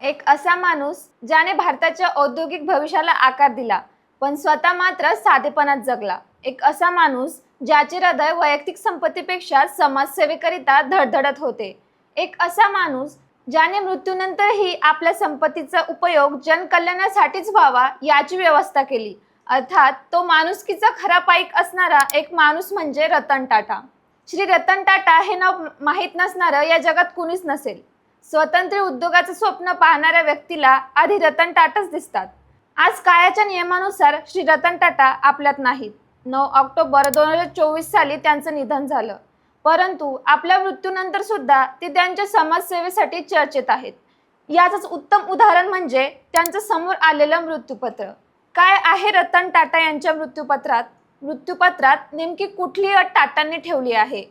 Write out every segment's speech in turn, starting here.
एक असा माणूस ज्याने भारताच्या औद्योगिक भविष्याला आकार दिला पण स्वतः मात्र साधेपणात जगला. एक असा माणूस ज्याचे हृदय वैयक्तिक संपत्तीपेक्षा समाजसेवेकरिता धडधडत होते. एक असा माणूस ज्याने मृत्यूनंतरही आपल्या संपत्तीचा उपयोग जनकल्याणासाठीच व्हावा याची व्यवस्था केली. अर्थात तो माणुसकीचा खरा पाईक असणारा एक माणूस म्हणजे रतन टाटा. श्री रतन टाटा हे नाव माहीत नसणारं या जगात कुणीच नसेल. स्वतंत्र उद्योगाचं स्वप्न पाहणाऱ्या व्यक्तीला आधी रतन टाटाच दिसतात. आज काळाच्या नियमानुसार श्री रतन टाटा आपल्यात नाहीत. नऊ ऑक्टोबर दोन हजार चोवीस साली त्यांचं निधन झालं. परंतु आपल्या मृत्यूनंतर सुद्धा ते त्यांच्या समाजसेवेसाठी चर्चेत आहेत. याचंच उत्तम उदाहरण म्हणजे त्यांचं समोर आलेलं मृत्यूपत्र. काय आहे रतन टाटा यांच्या मृत्यूपत्रात? मृत्यूपत्रात नेमकी कुठली अट टाटांनी ठेवली आहे?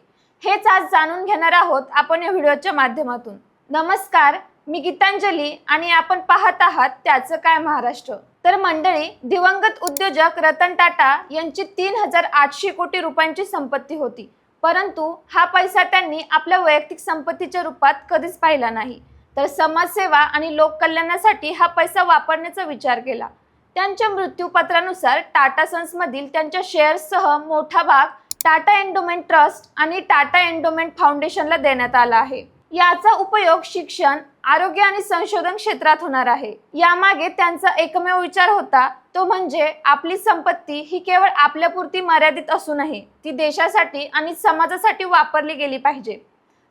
हेच आज जाणून घेणार आहोत आपण या व्हिडिओच्या माध्यमातून. नमस्कार मी गीतांजली आणि आपण पाहत आहात त्याचं काय महाराष्ट्र. तर मंडळी दिवंगत उद्योजक रतन टाटा यांची तीन हजार आठशे कोटी रुपयांची संपत्ती होती. परंतु हा पैसा त्यांनी आपल्या वैयक्तिक संपत्तीच्या रूपात कधीच पाहिला नाही. तर समाजसेवा आणि लोककल्याणासाठी हा पैसा वापरण्याचा विचार केला. त्यांच्या मृत्यूपत्रानुसार टाटा सन्समधील त्यांच्या शेअर्ससह मोठा भाग टाटा एन्डोमेंट ट्रस्ट आणि टाटा एन्डोमेंट फाउंडेशनला देण्यात आला आहे. याचा उपयोग शिक्षण आरोग्य आणि संशोधन क्षेत्रात होणार आहे. यामागे त्यांचा एकमेव विचार होता तो म्हणजे आपली संपत्ती ही केवळ आपल्यापुरती मर्यादित असू नये ती देशासाठी आणि समाजासाठी वापरली गेली पाहिजे.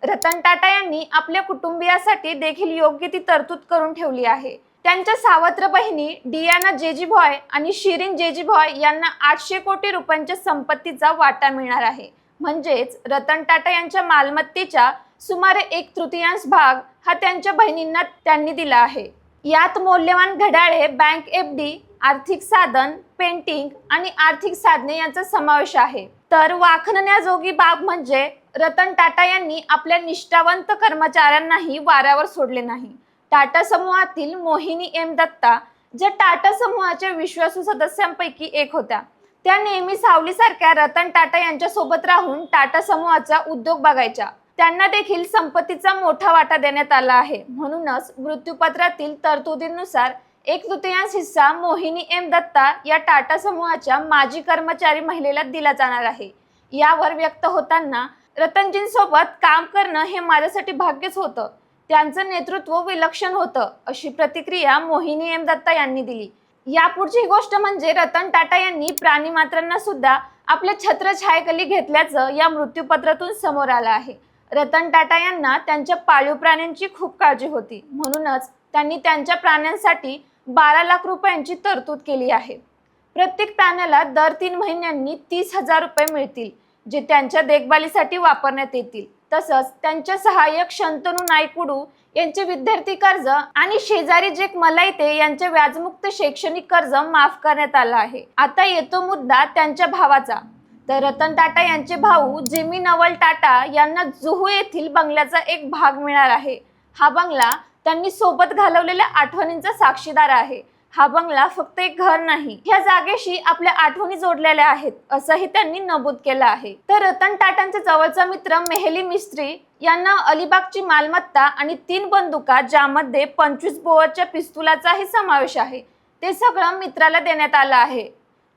रतन टाटा यांनी आपल्या कुटुंबियासाठी देखील योग्य ती तरतूद करून ठेवली आहे. त्यांच्या सावत्र बहिणी डियाना जेजी भॉय आणि शिरीन जेजी भॉय यांना आठशे कोटी रुपयांच्या संपत्तीचा वाटा मिळणार आहे. म्हणजेच रतन टाटा यांच्या मालमत्तेच्या सुमारे एक तृतीयांश भाग हा त्यांच्या बहिणींना त्यांनी दिला आहे. यात मौल्यवान घड्याळे बँक एफ डी आर्थिक साधन पेंटिंग आणि आर्थिक साधने यांचा समावेश आहे. तर वाखणण्याजोगी बाब म्हणजे रतन टाटा यांनी आपल्या निष्ठावंत कर्मचाऱ्यांनाही वाऱ्यावर सोडले नाही. टाटा समूहातील मोहिनी एम दत्ता ज्या टाटा समूहाच्या विश्वासू सदस्यांपैकी एक होत्या. त्या नेहमी सावलीसारख्या रतन टाटा यांच्या सोबत राहून टाटा समूहाचा उद्योग बघायच्या. त्यांना देखील संपत्तीचा मोठा वाटा देण्यात आला आहे. म्हणूनच मृत्यूपत्रातील तरतुदींनुसार एक तृतीयांश हिस्सा मोहिनी एम दत्ता या टाटा समूहाच्या माजी कर्मचारी महिलेला दिला जाणार आहे. यावर व्यक्त होताना रतनजींसोबत काम करणं हे माझ्यासाठी भाग्यच होतं. त्यांचं नेतृत्व विलक्षण होतं अशी प्रतिक्रिया मोहिनी एम दत्ता यांनी दिली. यापुढची गोष्ट म्हणजे रतन टाटा यांनी प्राणीमात्रांना सुद्धा आपल्या छत्रछायेखाली घेतल्याचं या मृत्यूपत्रातून समोर आलं आहे. रतन टाटा यांना त्यांच्या पाळीव प्राण्यांची खूप काळजी होती. म्हणूनच त्यांनी त्यांच्या प्राण्यांसाठी बारा लाख रुपयांची तरतूद केली आहे. प्रत्येक प्राण्याला दर तीन महिन्यांनी तीस हजार रुपये मिळतील जे त्यांच्या देखभालीसाठी वापरण्यात येतील. तसंच त्यांच्या सहाय्यक शंतनू नायकुडू यांचे विद्यार्थी कर्ज आणि शेजारी जेक मलायते यांचे व्याजमुक्त शैक्षणिक कर्ज माफ करण्यात आलं आहे. आता येतो मुद्दा त्यांच्या भावाचा. तर रतन टाटा यांचे भाऊ जिमी नवल टाटा यांना जुहू येथील बंगल्याचा एक भाग मिळणार आहे. हा बंगला त्यांनी सोबत घालवलेल्या आठवणींचा साक्षीदार आहे. हा बंगला फक्त एक घर नाही ह्या जागेशी आपल्या आठवणी जोडलेल्या आहेत असंही त्यांनी नमूद केलं आहे. तर रतन टाटांचा जवळचा मित्र मेहली मिस्त्री यांना अलिबागची मालमत्ता आणि तीन बंदुका ज्यामध्ये पंचवीस बोअरच्या पिस्तुलाचाही समावेश आहे ते सगळं मित्राला देण्यात आलं आहे.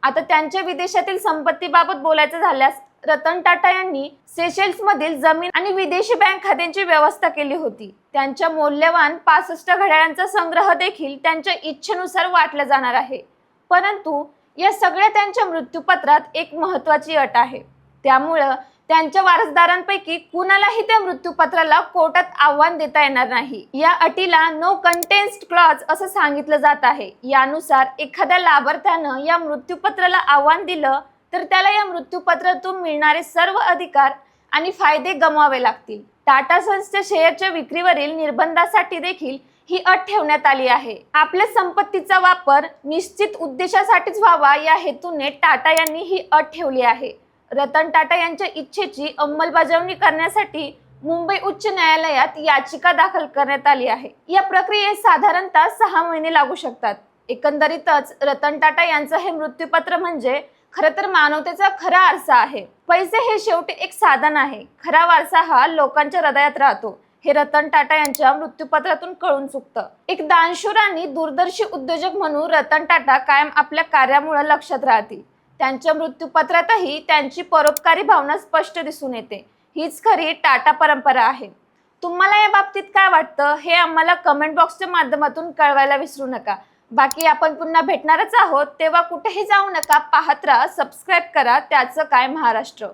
आता त्यांच्या विदेशातील संपत्तीबाबत बोलायचं झाल्यास रतन टाटा यांनी सेशेल्स मधील जमीन आणि विदेशी बँक खात्यांची व्यवस्था केली होती. त्यांच्या मौल्यवान पासष्ट घड्याळांचा संग्रह देखील त्यांच्या इच्छेनुसार वाटला जाणार आहे. परंतु या सगळ्या त्यांच्या मृत्यूपत्रात एक महत्वाची अट आहे. त्यामुळं त्यांच्या वारसदारांपैकी कुणालाही त्या मृत्यूपत्राला कोर्टात आव्हान देता येणार नाही. या अटीला नो कंटेन्स्ट क्लॉज असं सांगितलं जात आहे. यानुसार एखाद्या लाभार्थ्यानं या मृत्यूपत्राला आव्हान दिलं तर त्याला या मृत्यूपत्रातून मिळणारे सर्व अधिकार आणि फायदे गमवावे लागतील. टाटा सन्सच्या शेअरच्या विक्रीवरील निर्बंधासाठी देखील ही अट ठेवण्यात आली आहे. आपल्या संपत्तीचा वापर निश्चित उद्देशासाठीच व्हावा या हेतूने टाटा यांनी ही अट ठेवली आहे. रतन टाटा यांच्या इच्छेची अंमलबजावणी करण्यासाठी मुंबई उच्च न्यायालयात याचिका दाखल करण्यात आली आहे. या प्रक्रियेत साधारणतः सहा महिने लागू शकतात. एकंदरीतच रतन टाटा यांचं हे मृत्यूपत्र म्हणजे खर तर मानवतेचा खरा आरसा आहे. पैसे हे शेवटी एक साधन आहे. खरा वारसा हा लोकांच्या हृदयात राहतो. हे रतन टाटा यांच्या मृत्यूपत्रातून कळून चुकतं. एक दानशूर आणि दूरदर्शी उद्योजक म्हणून रतन टाटा कायम आपल्या कार्यामुळे लक्षात राहतील. त्यांच्या मृत्यूपत्रातही त्यांची परोपकारी भावना स्पष्ट दिसून येते. हीच खरी टाटा परंपरा आहे. तुम्हाला या बाबतीत काय वाटतं हे आम्हाला कमेंट बॉक्सच्या माध्यमातून कळवायला विसरू नका. बाकी आपण पुन्हा भेटणारच आहोत तेव्हा कुठेही जाऊ नका पाहत राहा सबस्क्राईब करा त्याचं काय महाराष्ट्र.